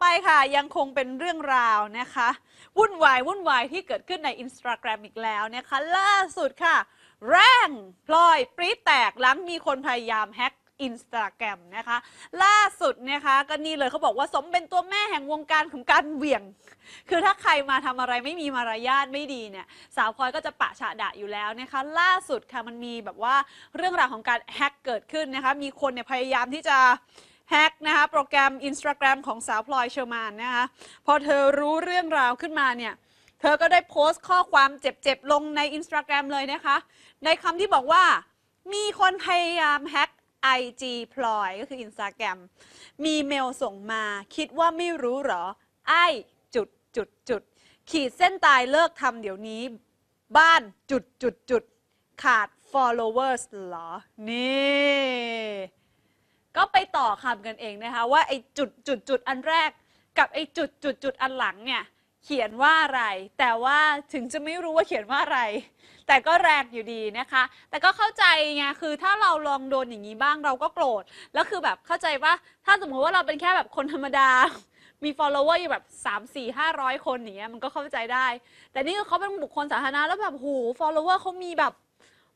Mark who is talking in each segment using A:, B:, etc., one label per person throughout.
A: ไปค่ะยังคงเป็นเรื่องราวนะคะ วุ่นวายวุ่นวายที่เกิดขึ้นใน Instagram อีกแล้วนะคะ ล่าสุดค่ะ แรงพลอยปรีแตกหลังมีคนพยายามแฮ็กอินสตาแกรมนะคะ ล่าสุดนะคะ ก็นี่เลยเขาบอกว่าสมเป็นตัวแม่แห่งวงการของการเหวี่ยง คือถ้าใครมาทำอะไรไม่มีมารยาทไม่ดีเนี่ยสาวพลอยก็จะปะฉะดะอยู่แล้วนะคะ ล่าสุดค่ะมันมีแบบว่าเรื่องราวของการแฮ็กเกิดขึ้นนะคะ มีคนเนี่ยพยายามที่จะ แฮกนะคะโปรแกรม Instagram ของสาวพลอยเชอร์มานนะคะพอเธอรู้เรื่องราวขึ้นมาเนี่ยเธอก็ได้โพสต์ข้อความเจ็บๆ ลงใน Instagram เลยนะคะ ในคำที่บอกว่า มีคนพยายามแฮก IG พลอยก็คือ Instagram มีเมลส่งมาคิดว่าไม่รู้หรอ ไอจุดจุดจุดขีดเส้นตายเลิกทำเดี๋ยวนี้ บ้านจุดจุดจุดขาด followers เหรอ นี่ ไปต่อคำกันเองนะคะว่าไอ้จุดจุดจุดอันแรก กับไอ้จุดจุดจุดอันหลังเนี่ยเขียนว่าอะไร แต่ว่าถึงจะไม่รู้ว่าเขียนว่าอะไร แต่ก็แรงอยู่ดีนะคะ แต่ก็เข้าใจไงคือถ้าเราลองโดนอย่างนี้บ้างเราก็โกรธแล้วคือแบบเข้าใจว่าถ้าสมมติว่าเราเป็นแค่แบบคนธรรมดา มี follower อยู่แบบ 3 4 500 คนอย่างเงี้ยมันก็เข้าใจได้ แต่นี่เขาเป็นบุคคลสาธารณะแล้วแบบโห follower เขามีแบบ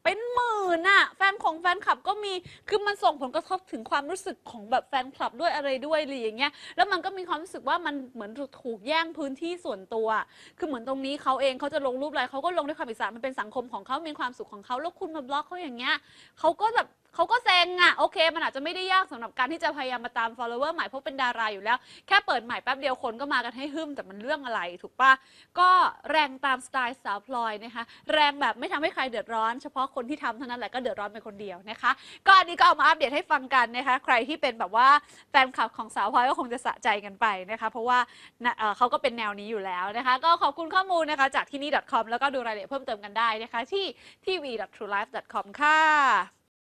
A: เป็นหมื่นอะแฟนของแฟนคลับก็มีคือมันส่งผลกระทบถึงความรู้สึกของแบบแฟนคลับด้วยอะไรด้วยอะไรอย่างเงี้ยแล้วมันก็มีความรู้สึกว่ามันเหมือนถูกแย่งพื้นที่ส่วนตัว คือเหมือนตรงนี้เขาเองเขาจะลงรูปอะไรเขาก็ลงด้วยความอิสระมันเป็นสังคมของเขามีความสุขของเขาแล้วคุณมาบล็อกเขาอย่างเงี้ยเขาก็แบบ เขาก็เซ็งอะโอเค มันอาจจะไม่ได้ยากสำหรับการที่จะพยายามมาตาม follower ใหม่เพราะเป็นดาราอยู่แล้ว แค่เปิดใหม่แป๊บเดียวคนก็มากันให้หึมแต่มันเรื่องอะไรถูกปะก็แรงตามสไตล์สาวพลอยนะคะแรงแบบไม่ทำให้ใครเดือดร้อน เฉพาะคนที่ทำเท่านั้นแหละก็เดือดร้อนเป็นคนเดียวนะคะ ก็อันนี้ก็เอามาอัปเดตให้ฟังกันนะคะ ใครที่เป็นแบบว่าแฟนคลับของสาวพลอยก็คงจะสะใจกันไปนะคะ เพราะว่าเอ่อเขาก็เป็นแนวนี้อยู่แล้วนะคะ ก็ขอบคุณข้อมูลนะคะจากที่นี่ .com แล้วก็ดูรายละเอียดเพิ่มเติมกันได้นะคะที่ tv.truelife.com ค่ะ